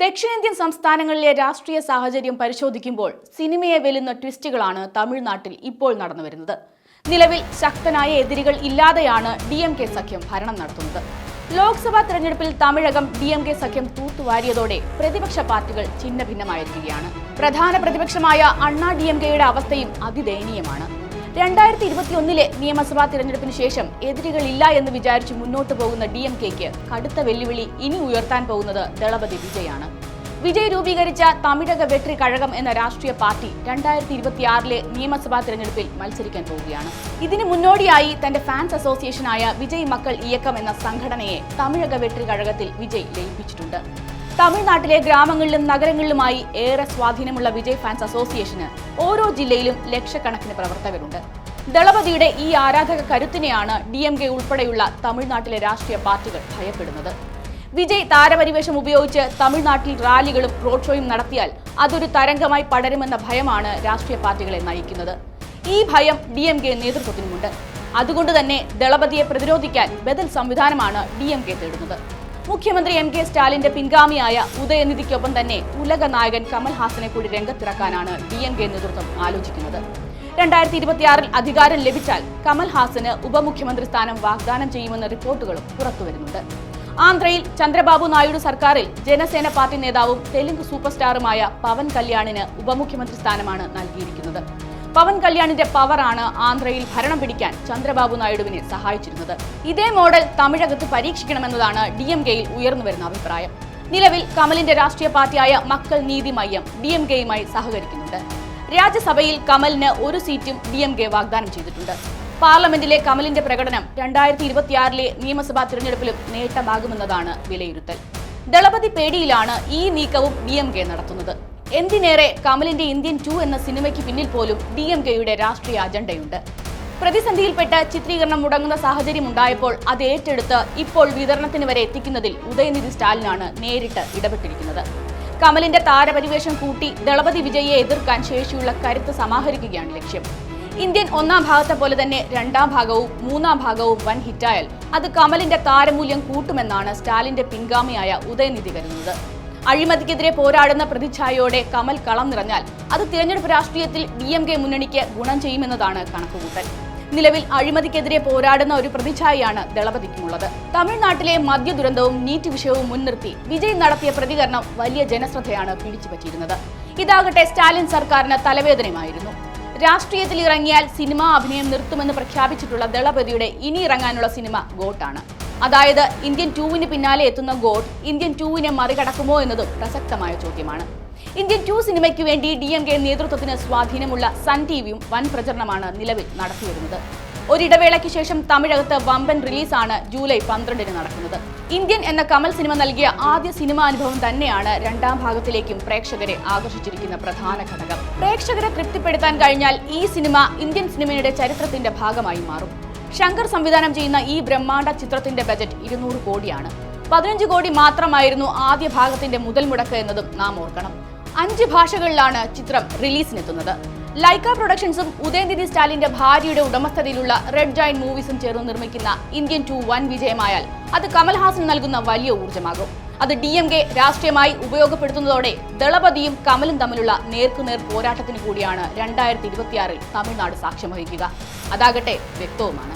ദക്ഷിണേന്ത്യൻ സംസ്ഥാനങ്ങളിലെ രാഷ്ട്രീയ സാഹചര്യം പരിശോധിക്കുമ്പോൾ സിനിമയെ വെല്ലുന്ന ട്വിസ്റ്റുകളാണ് തമിഴ്നാട്ടിൽ ഇപ്പോൾ നടന്നുവരുന്നത്. നിലവിൽ ശക്തനായ എതിരികൾ ഇല്ലാതെയാണ് ഡി എം കെ സഖ്യം ഭരണം നടത്തുന്നത്. ലോക്സഭാ തെരഞ്ഞെടുപ്പിൽ തമിഴകം ഡി എം കെ സഖ്യം തൂത്തുവാരിയതോടെ പ്രതിപക്ഷ പാർട്ടികൾ ഛിന്നഭിന്നമായിരിക്കുകയാണ്. പ്രധാന പ്രതിപക്ഷമായ അണ്ണാ ഡി എം കെയുടെ അവസ്ഥയും അതിദയനീയമാണ്. രണ്ടായിരത്തി ഇരുപത്തിയൊന്നിലെ നിയമസഭാ തിരഞ്ഞെടുപ്പിന് ശേഷം എതിരുകളില്ല എന്ന് വിചാരിച്ച് മുന്നോട്ട് പോകുന്ന ഡി എം കെക്ക് കടുത്ത വെല്ലുവിളി ഇനി ഉയർത്താൻ പോകുന്നത് ദളപതി വിജയാണ്. വിജയ് രൂപീകരിച്ച തമിഴക വെട്രി കഴകം എന്ന രാഷ്ട്രീയ പാർട്ടി രണ്ടായിരത്തി ഇരുപത്തിയാറിലെ നിയമസഭാ തിരഞ്ഞെടുപ്പിൽ മത്സരിക്കാൻ പോവുകയാണ്. ഇതിന് മുന്നോടിയായി തന്റെ ഫാൻസ് അസോസിയേഷനായ വിജയ് മക്കൾ ഇയക്കം എന്ന സംഘടനയെ തമിഴക വെട്രി കഴകത്തിൽ വിജയ് ലയിപ്പിച്ചിട്ടുണ്ട്. തമിഴ്നാട്ടിലെ ഗ്രാമങ്ങളിലും നഗരങ്ങളിലുമായി ഏറെ സ്വാധീനമുള്ള വിജയ് ഫാൻസ് അസോസിയേഷന് ഓരോ ജില്ലയിലും ലക്ഷക്കണക്കിന് പ്രവർത്തകരുണ്ട്. ദളപതിയുടെ ഈ ആരാധക കരുത്തിനെയാണ് ഡി എം കെ ഉൾപ്പെടെയുള്ള തമിഴ്നാട്ടിലെ രാഷ്ട്രീയ പാർട്ടികൾ ഭയപ്പെടുന്നത്. വിജയ് താരപരിവേഷം ഉപയോഗിച്ച് തമിഴ്നാട്ടിൽ റാലികളും റോഡ് ഷോയും നടത്തിയാൽ അതൊരു തരംഗമായി പടരുമെന്ന ഭയമാണ് രാഷ്ട്രീയ പാർട്ടികളെ നയിക്കുന്നത്. ഈ ഭയം ഡി എം കെ നേതൃത്വത്തിനുമുണ്ട്. അതുകൊണ്ട് തന്നെ ദളപതിയെ പ്രതിരോധിക്കാൻ ബദൽ സംവിധാനമാണ് ഡി എം കെ തേടുന്നത്. മുഖ്യമന്ത്രി എം കെ സ്റ്റാലിന്റെ പിൻഗാമിയായ ഉദയനിധിക്കൊപ്പം തന്നെ ഉലക നായകൻ കമൽഹാസനെ കൂടി രംഗത്തിറക്കാനാണ് ഡി എം കെ നേതൃത്വം ആലോചിക്കുന്നത്. രണ്ടായിരത്തി ഇരുപത്തിയാറിൽ അധികാരം ലഭിച്ചാൽ കമൽഹാസന് ഉപമുഖ്യമന്ത്രി സ്ഥാനം വാഗ്ദാനം ചെയ്യുമെന്ന റിപ്പോർട്ടുകളും പുറത്തുവരുന്നുണ്ട്. ആന്ധ്രയിൽ ചന്ദ്രബാബു നായിഡു സർക്കാരിൽ ജനസേന പാർട്ടി നേതാവും തെലുങ്ക് സൂപ്പർ സ്റ്റാറുമായ പവൻ കല്യാണിന് ഉപമുഖ്യമന്ത്രി സ്ഥാനമാണ് നൽകിയിരിക്കുന്നത്. പവൻ കല്യാണിന്റെ പവറാണ് ആന്ധ്രയിൽ ഭരണം പിടിക്കാൻ ചന്ദ്രബാബു നായിഡുവിനെ സഹായിച്ചിരുന്നത്. ഇതേ മോഡൽ തമിഴകത്ത് പരീക്ഷിക്കണമെന്നതാണ് ഡി എം കെയിൽ ഉയർന്നുവരുന്ന അഭിപ്രായം. നിലവിൽ കമലിന്റെ രാഷ്ട്രീയ പാർട്ടിയായ മക്കൾ നീതി മയ്യം ഡി എം കെയുമായി സഹകരിക്കുന്നുണ്ട്. രാജ്യസഭയിൽ കമലിന് ഒരു സീറ്റും ഡി എം കെ വാഗ്ദാനം ചെയ്തിട്ടുണ്ട്. പാർലമെന്റിലെ കമലിന്റെ പ്രകടനം രണ്ടായിരത്തി ഇരുപത്തിയാറിലെ നിയമസഭാ തിരഞ്ഞെടുപ്പിലും നേട്ടമാകുമെന്നതാണ് വിലയിരുത്തൽ. ദളപതി പേടിയിലാണ് ഈ നീക്കവും ഡി എം കെ നടത്തുന്നത്. എന്തിനേറെ കമലിന്റെ ഇന്ത്യൻ ടു എന്ന സിനിമയ്ക്ക് പിന്നിൽ പോലും ഡി എം കെയുടെ രാഷ്ട്രീയ അജണ്ടയുണ്ട്. പ്രതിസന്ധിയിൽപ്പെട്ട ചിത്രീകരണം മുടങ്ങുന്ന സാഹചര്യം ഉണ്ടായപ്പോൾ അത് ഏറ്റെടുത്ത് ഇപ്പോൾ വിതരണത്തിന് വരെ എത്തിക്കുന്നതിൽ ഉദയനിധി സ്റ്റാലിനാണ് നേരിട്ട് ഇടപെട്ടിരിക്കുന്നത്. കമലിന്റെ താരപരിവേഷം കൂട്ടി ദളപതി വിജയെ എതിർക്കാൻ ശേഷിയുള്ള കരുത്ത് സമാഹരിക്കുകയാണ് ലക്ഷ്യം. ഇന്ത്യൻ ഒന്നാം ഭാഗത്തെ പോലെ തന്നെ രണ്ടാം ഭാഗവും മൂന്നാം ഭാഗവും വൻ ഹിറ്റായാൽ അത് കമലിന്റെ താരമൂല്യം കൂട്ടുമെന്നാണ് സ്റ്റാലിന്റെ പിൻഗാമിയായ ഉദയനിധി കരുതുന്നത്. അഴിമതിക്കെതിരെ പോരാടുന്ന പ്രതിച്ഛായയോടെ കമൽ കളം നിറഞ്ഞാൽ അത് തിരഞ്ഞെടുപ്പ് രാഷ്ട്രീയത്തിൽ ഡി എം കെ മുന്നണിക്ക് ഗുണം ചെയ്യുമെന്നതാണ് കണക്കുകൂട്ടൽ. നിലവിൽ അഴിമതിക്കെതിരെ പോരാടുന്ന ഒരു പ്രതിച്ഛായയാണ് ദളപതിക്കുമുള്ളത്. തമിഴ്നാട്ടിലെ മദ്യ ദുരന്തവും നീറ്റ് വിഷയവും മുൻനിർത്തി വിജയ് നടത്തിയ പ്രതികരണം വലിയ ജനശ്രദ്ധയാണ് പിടിച്ചുപറ്റിയിരുന്നത് ഇതാകട്ടെ സ്റ്റാലിൻ സർക്കാരിന് തലവേദനയുമായിരുന്നു. രാഷ്ട്രീയത്തിൽ ഇറങ്ങിയാൽ സിനിമാ അഭിനയം നിർത്തുമെന്ന് പ്രഖ്യാപിച്ചിട്ടുള്ള ദളപതിയുടെ ഇനി ഇറങ്ങാനുള്ള സിനിമ ഗോട്ടാണ്. അതായത് ഇന്ത്യൻ ടൂവിന് പിന്നാലെ എത്തുന്ന ഗോഡ് ഇന്ത്യൻ ടൂവിനെ മറികടക്കുമോ എന്നതും പ്രസക്തമായ ചോദ്യമാണ്. ഇന്ത്യൻ ടു സിനിമയ്ക്ക് വേണ്ടി ഡി എം കെ നേതൃത്വത്തിന് സ്വാധീനമുള്ള സൺ ടി വിയും വൻ പ്രചരണമാണ് നിലവിൽ നടത്തിവരുന്നത്. ഒരിടവേളയ്ക്ക് ശേഷം തമിഴകത്ത് വമ്പൻ റിലീസാണ് ജൂലൈ പന്ത്രണ്ടിന് നടക്കുന്നത്. ഇന്ത്യൻ എന്ന കമൽ സിനിമ നൽകിയ ആദ്യ സിനിമാ അനുഭവം തന്നെയാണ് രണ്ടാം ഭാഗത്തിലേക്കും പ്രേക്ഷകരെ ആകർഷിച്ചിരിക്കുന്ന പ്രധാന ഘടകം. പ്രേക്ഷകരെ തൃപ്തിപ്പെടുത്താൻ കഴിഞ്ഞാൽ ഈ സിനിമ ഇന്ത്യൻ സിനിമയുടെ ചരിത്രത്തിന്റെ ഭാഗമായി മാറും. ശങ്കർ സംവിധാനം ചെയ്യുന്ന ഈ ബ്രഹ്മാണ്ഡ ചിത്രത്തിന്റെ ബജറ്റ് ഇരുന്നൂറ് കോടിയാണ്. പതിനഞ്ച് കോടി മാത്രമായിരുന്നു ആദ്യ ഭാഗത്തിന്റെ മുതൽ മുടക്ക് എന്നതും നാം ഓർക്കണം. അഞ്ച് ഭാഷകളിലാണ് ചിത്രം റിലീസിനെത്തുന്നത് ലൈക്ക പ്രൊഡക്ഷൻസും ഉദയനിധി സ്റ്റാലിന്റെ ഭാര്യയുടെ ഉടമസ്ഥതയിലുള്ള റെഡ് ജൈൻ മൂവീസും ചേർന്ന് നിർമ്മിക്കുന്ന ഇന്ത്യൻ ടു വൻ വിജയമായാൽ അത് കമൽഹാസൻ നൽകുന്ന വലിയ ഊർജമാകും. അത് ഡി എം കെ രാഷ്ട്രീയമായി ഉപയോഗപ്പെടുത്തുന്നതോടെ ദളപതിയും കമലും തമ്മിലുള്ള നേർക്കുനേർ പോരാട്ടത്തിന് കൂടിയാണ് രണ്ടായിരത്തി ഇരുപത്തിയാറിൽ തമിഴ്നാട് സാക്ഷ്യം വഹിക്കുക. അതാകട്ടെ വ്യക്തവുമാണ്.